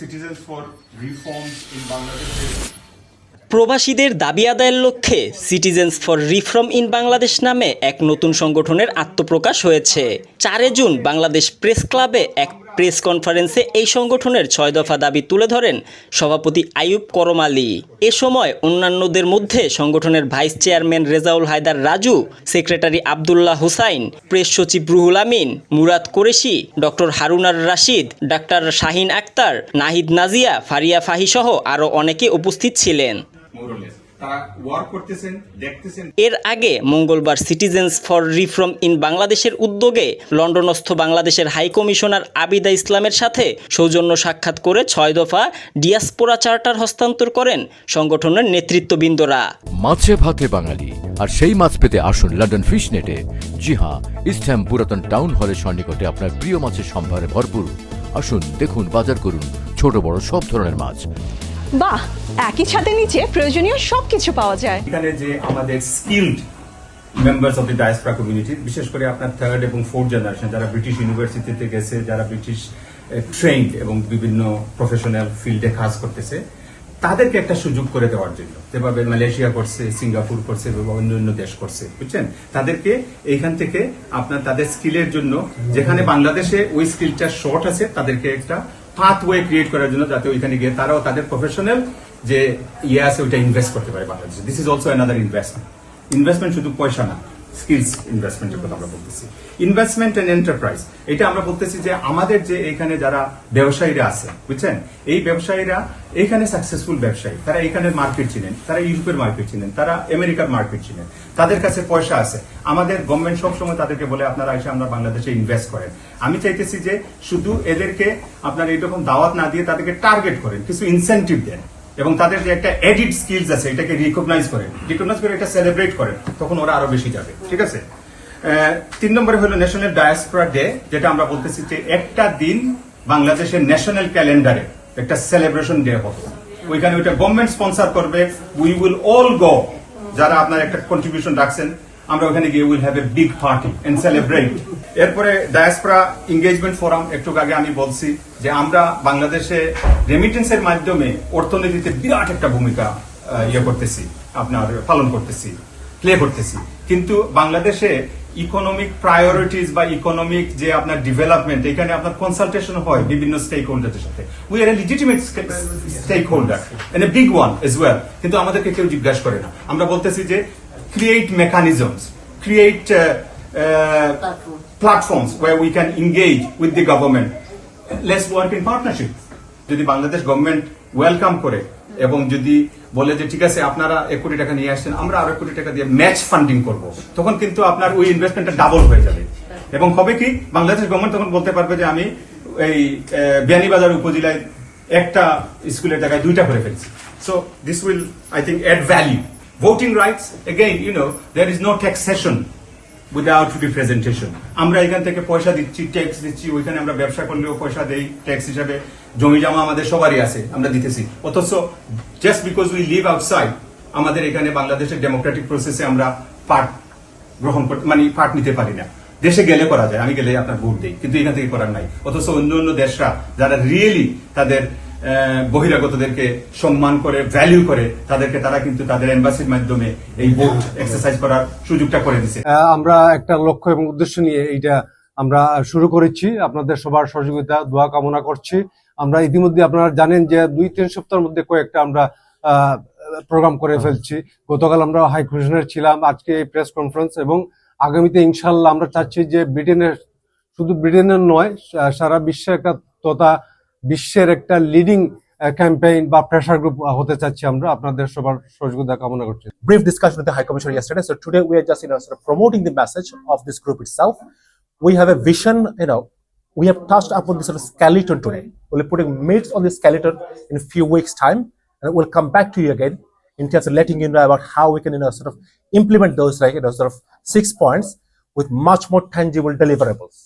Citizens for reforms in Bangladesh প্রবাসীদের দাবি আদায়ের লক্ষ্যে citizens for reform in Bangladesh নামে এক নতুন সংগঠনের আত্মপ্রকাশ হয়েছে। চারে জুন বাংলাদেশ প্রেস ক্লাবে এক প্রেস কনফারেন্সে এই সংগঠনের ছয় দফা দাবি তুলে ধরেন সভাপতি আইয়ুব করম আলী এ সময় অন্যান্যদের মধ্যে সংগঠনের vice chairman Rezaul Haider Raju, secretary Abdullah Hussain, press সচিব রুহুল আমিন, মুরাদ কোরেশি, ডক্টর হারুনার রাশিদ, ডাক্তার শাহিন আক্তার, নাহিদ নাজিয়া, ফারিয়া ফাহি সহ আরও অনেকে উপস্থিত ছিলেন. তারা ওয়ার্ক করতেছেন দেখতেছেন। এর আগে মঙ্গলবার সিটিজেন্স ফর রিফর্ম ইন বাংলাদেশের উদ্যোগে লন্ডনস্থ বাংলাদেশের হাই কমিশনার আবিদা ইসলামের সাথে সৌজন্য সাক্ষাৎ করে ছয় দফা ডিয়াসপোরা চার্টার হস্তান্তর করেন সংগঠনের নেতৃত্ববৃন্দরা। মাছে ভাতে বাঙালি আর সেই মাছ পেতে আসুন লন্ডন ফিশ নেটে জি হ্যাঁ ইস্টহ্যাম পুরাতন টাউন হলের সন্নিকটে আপনার প্রিয় মাছের সম্ভারে ভরপুর। আসুন দেখুন বাজার করুন ছোট বড় সব ধরনের মাছ। বাহ একই ছাদের নিচে প্রয়োজনীয় সবকিছু পাওয়া যায়। এখানে যে আমাদের skilled members of the diaspora community বিশেষ করে আপনার থার্ড এবং ফোর্থ জেনারেশন যারা ব্রিটিশ ইউনিভার্সিটিতে গেছে, যারা ব্রিটিশ ট্রেন্ড এবং বিভিন্ন প্রফেশনাল ফিল্ডে কাজ করতেছে, তাদেরকে একটা সুযোগ করে দেওয়ার জন্য। যেভাবে মালয়েশিয়া করছে, সিঙ্গাপুর করছে, বা অন্য অন্য দেশ করছে, বুঝছেন? তাদেরকে এইখান থেকে আপনার তাদের স্কিলের জন্য, যেখানে বাংলাদেশে ওই স্কিলটা শর্ট আছে, তাদেরকে একটা পাথওয়ে ক্রিয়েট করার জন্য যাতে ওইখানে গিয়ে তারাও তাদের প্রফেশনাল যে ইয়ে আছে, ওইটা ইনভেস্ট করতে পারে বাংলাদেশে। This is also another investment investment শুধু পয়সা না। স্কিলস ইনভেস্টমেন্টের কথা আমরা বলতেছি। ইনভেস্টমেন্ট এন্ড এন্টারপ্রাইজ এটা আমরা বলতেছি যে আমাদের যে এখানে যারা ব্যবসায়ীরা আছে, বুঝছেন? এই ব্যবসায়ীরা এখানে সাকসেসফুল ব্যবসায়ী। তারা এখানের মার্কেট চিনেন, তারা ইউরোপের মার্কেট চিনেন, তারা আমেরিকার মার্কেট চিনেন। তাদের কাছে পয়সা আছে। আমাদের গভর্নমেন্ট সবসময় তাদেরকে বলে, আপনারা এসে আমরা বাংলাদেশে ইনভেস্ট করেন। আমি চাইতেছি যে শুধু এদেরকে আপনার এইরকম দাওয়াত না দিয়ে তাদেরকে টার্গেট করেন, কিছু ইনসেন্টিভ দেন। এবং তাদের যে একটা এডিট স্কিলস আছে, এটাকে রিকগনাইজ করেন রিকগনাইজ করে এটা সেলিব্রেট করে, তখন ওরা আরও বেশি যাবে, ঠিক আছে? তিন নম্বরে হলো ন্যাশনাল ডায়াসপোরা ডে যেটা আমরা বলতেছি যে একটা দিন বাংলাদেশের ন্যাশনাল ক্যালেন্ডারে একটা সেলিব্রেশন ডে হবে। ওইখানে ওইটা গভর্নমেন্ট স্পন্সার করবে। উই উইল অল গো যারা আপনার একটা কন্ট্রিবিউশন রাখছেন আমরা ওখানে গিয়ে will have a big party and celebrate এরপরে ডায়াসপোরা এঙ্গেজমেন্ট ফোরাম একটু আগে আমি বলছি যে আমরা বাংলাদেশে রেমিটেন্সের মাধ্যমে অর্থনীতিতে বিরাট একটা ভূমিকা ইয়ে করতেছি, আপনার পালন করতেছি প্লে করতেছি। কিন্তু বাংলাদেশে ইকোনমিক প্রায়োরিটিস বা ইকোনমিক যে আপনার ডেভেলপমেন্ট এখানে আপনার কনসালটেশন হয় বিভিন্ন স্টেক হোল্ডারদের সাথে। We are a legitimate stakeholder and a big one as well কিন্তু আমাদেরকে কেউ জিজ্ঞাসা করে না। আমরা বলতেছি যে create mechanisms create platforms where we can engage with the government. Let's work in partnership. যদি বাংলাদেশ গভর্নমেন্ট ওয়েলকাম করে এবং যদি বলে যে ঠিক আছে আপনারা এক কোটি টাকা নিয়ে আসছেন আমরা আরও কোটি টাকা দিয়ে ম্যাচ ফান্ডিং করব তখন কিন্তু আপনার ওই ইনভেস্টমেন্টটা ডাবল হয়ে যাবে এবং হবে কি বাংলাদেশ গভর্নমেন্ট তখন বলতে পারবে যে আমি এই বিয়ানীবাজার উপজেলায় একটা স্কুলের জায়গায় দুইটা করে ফেলছি so this will I think add value voting rights again you know there is no taxation without representation আমরা এখান থেকে পয়সা দিচ্ছি ট্যাক্স দিচ্ছি, ওইখানে আমরা ব্যবসা করলেও পয়সা দেই ট্যাক্স হিসাবে জমি জমা আমাদের সবারই আছে, আমরা দিতেছি। অথচ just because we live outside আমাদের এখানে বাংলাদেশের ডেমোক্রেটিক প্রসেসে আমরা পার্ট গ্রহণ করতে মানে পার্ট নিতে পারি না। দেশে গেলে করা যায়, আমি গেলে আপনার ভোট দিই, কিন্তু এখান থেকে করার নাই। অথচ অন্য অন্য দেশরা, যারা রিয়েলি তাদের বহিরাগতদেরকে সম্মান করে ভ্যালিউ করে, তাদেরকে তারা কিন্তু তাদের এম্বাসির মাধ্যমে এই ভোট এক্সারসাইজ করার সুযোগটা করে দিছে। আমরা একটা লক্ষ্য এবং উদ্দেশ্য নিয়ে এইটা আমরা শুরু করেছি। আপনাদের সবার সহযোগিতা, দোয়া কামনা করছি। আমরা ইতিমধ্যে আপনারা জানেন যে দুই, তিন সপ্তাহের মধ্যে কয়েকটা আমরা প্রোগ্রাম করে ফেলছি। গতকাল আমরা হাই কমিশনার ছিলাম। আজকে এই প্রেস কনফারেন্স এবং আগামীতে ইনশাল্লাহ আমরা চাচ্ছি যে ব্রিটেনের, শুধু ব্রিটেনের নয় সারা বিশ্বে একটা তথা বিশ্বের একটা লিডিং ক্যাম্পেইন বা প্রেশার গ্রুপ হতে চাচ্ছি আমরা আপনাদের সবার সহযোগিতা কামনা করছি the High Commissioner yesterday. So today we are just you know sort of promoting the message of this group itself. We have a vision, you know, we have touched upon this sort of skeleton today. We'll be putting meats on the skeleton in a few weeks' time, and we'll come back to you again in terms of letting you know about how we can you know sort of implement those like you know sort of six points with much more tangible deliverables.